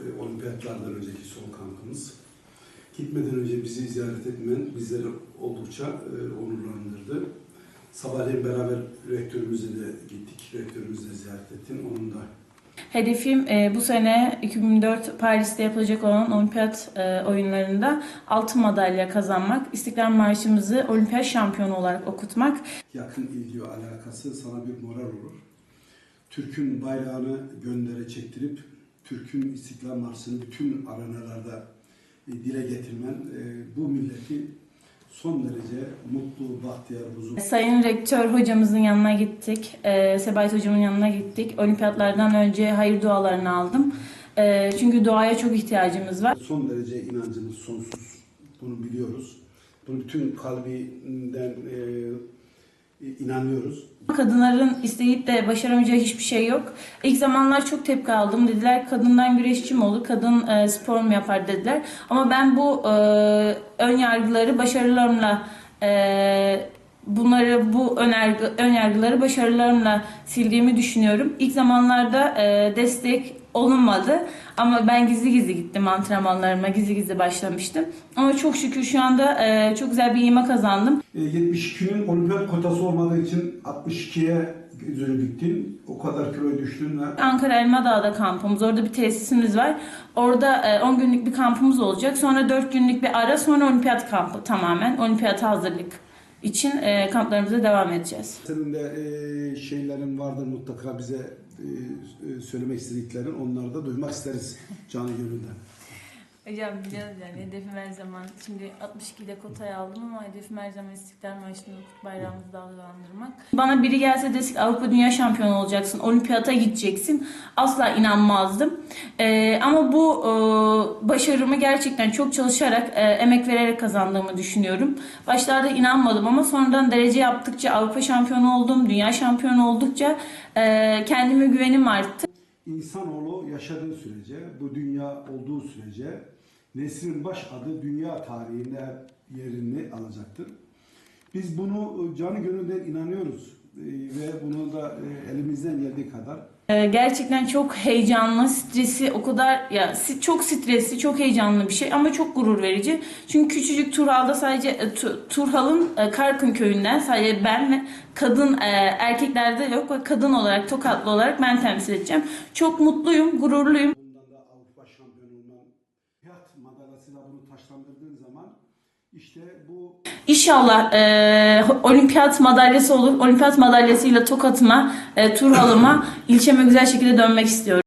e, olimpiyatlardan önceki son kampımız. Gitmeden önce bizi ziyaret etmen bizleri oldukça e, onurlandırdı. Sabahleyin beraber rektörümüze de gittik. Rektörümüzü de ziyaret ettin. Onun da Hedefim e, bu sene 2004 Paris'te yapılacak olan olimpiyat e, oyunlarında altın madalya kazanmak, İstiklal Marşımızı olimpiyat şampiyonu olarak okutmak. yakın ilgi ve alakası sana bir moral olur. Türk'ün bayrağını göndere çektirip Türk'ün İstiklal Marşı'nı bütün arenalarda e, dile getirmen e, bu milleti son derece mutlu, bahtiyar, huzur Sayın Rektör hocamızın yanına gittik, e, hocamın yanına gittik. Olimpiyatlardan önce hayır dualarını aldım. E, çünkü duaya çok ihtiyacımız var. Son derece inancımız sonsuz. Bunu biliyoruz. Bunu bütün kalbinden e, inanıyoruz. Kadınların isteyip de başaramayacağı hiçbir şey yok. İlk zamanlar çok tepki aldım. Dediler kadından güreşçi mi olur, kadın e, spor mu yapar dediler. Ama ben bu e, ön yargıları başarılarımla e, bunları bu önerge, ön yargıları başarılarımla sildiğimi düşünüyorum. İlk zamanlarda e, destek olunmadı ama ben gizli gizli gittim antrenmanlarıma gizli gizli başlamıştım. Ama çok şükür şu anda e, çok güzel bir iğme kazandım. E, 72'nin olimpiyat kotası olmadığı için 62'ye üzeri gittin. O kadar kiloya düştün ve Ankara Elmadağ'da kampımız. Orada bir tesisimiz var. Orada e, 10 günlük bir kampımız olacak. Sonra 4 günlük bir ara sonra olimpiyat kampı tamamen. Olimpiyata hazırlık için e, kamplarımıza devam edeceğiz. senin de e, şeylerin vardır mutlaka bize e, e, söylemek istediklerin onları da duymak isteriz canı gönülden. Hocam biliyoruz yani hedefim her zaman. Şimdi 62'de kotayı aldım ama hedefim her zaman İstiklal Marşı'nı okutup bayrağımızı dalgalandırmak. Bana biri gelse desek Avrupa Dünya Şampiyonu olacaksın, olimpiyata gideceksin. Asla inanmazdım. Ee, ama bu e, başarımı gerçekten çok çalışarak, e, emek vererek kazandığımı düşünüyorum. Başlarda inanmadım ama sonradan derece yaptıkça, Avrupa şampiyonu oldum, dünya şampiyonu oldukça e, kendime güvenim arttı. İnsanoğlu yaşadığı sürece, bu dünya olduğu sürece neslin baş adı dünya tarihinde yerini alacaktır. Biz bunu e, canı gönülden inanıyoruz E, ve bunu da e, elimizden geldiği kadar Ee, Gerçekten çok heyecanlı, stresi o kadar ya çok stresli, çok heyecanlı bir şey ama çok gurur verici. Çünkü küçücük Turhal'da sadece Tu- Turhal'ın Karkın köyünden sadece ben ve kadın erkeklerde yok ve kadın olarak Tokatlı olarak ben temsil edeceğim. Çok mutluyum, gururluyum. bundan da Avrupa şampiyonu olman madalyasıyla bunu taşlandırdığın zaman işte bu İnşallah e, olimpiyat madalyası olur. Olimpiyat madalyasıyla Tokat'ıma, e, Turhal'ıma, ilçeme güzel şekilde dönmek istiyorum.